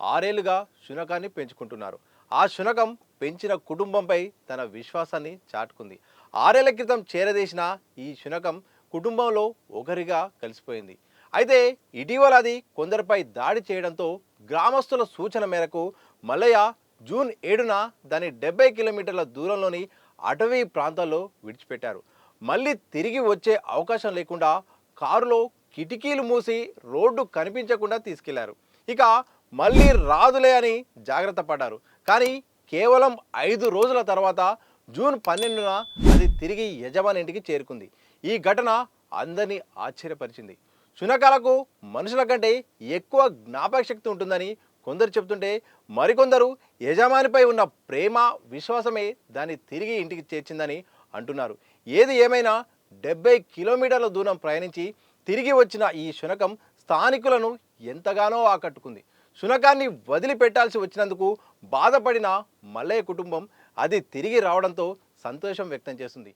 ఆరేళ్ళుగా శునకాన్ని పెంచుకుంటున్నారు. ఆ శునకం పెంచిన కుటుంబంపై తన విశ్వాసాన్ని చాటుకుంది. ఆరేళ్ళ క్రితం చేరదీసిన ఈ శునకం కుటుంబంలో ఒకరిగా కలిసిపోయింది. అయితే ఇటీవల అది కొందరిపై దాడి చేయడంతో గ్రామస్తుల సూచన మేరకు మల్లయ్య జూన్ ఏడున దాని డెబ్బై కిలోమీటర్ల దూరంలోని అటవీ ప్రాంతాల్లో విడిచిపెట్టారు. మళ్ళీ తిరిగి వచ్చే అవకాశం లేకుండా కారులో కిటికీలు మూసి రోడ్డు కనిపించకుండా తీసుకెళ్ళారు. ఇక మళ్ళీ రాదులే అని జాగ్రత్త పడ్డారు. కానీ కేవలం ఐదు రోజుల తర్వాత జూన్ పన్నెండున అది తిరిగి యజమాని ఇంటికి చేరుకుంది. ఈ ఘటన అందరినీ ఆశ్చర్యపరిచింది. శునకాలకు మనుషుల కంటే ఎక్కువ జ్ఞాపక శక్తి ఉంటుందని కొందరు చెప్తుంటే మరికొందరు యజమానిపై ఉన్న ప్రేమ విశ్వాసమే దాన్ని తిరిగి ఇంటికి చేర్చిందని అంటున్నారు. ఏది ఏమైనా డెబ్బై కిలోమీటర్ల దూరం ప్రయాణించి తిరిగి వచ్చిన ఈ శునకం స్థానికులను ఎంతగానో ఆకట్టుకుంది. శునకాన్ని వదిలిపెట్టాల్సి వచ్చినందుకు బాధపడిన మల్లయ్య కుటుంబం అది తిరిగి రావడంతో సంతోషం వ్యక్తం చేస్తుంది.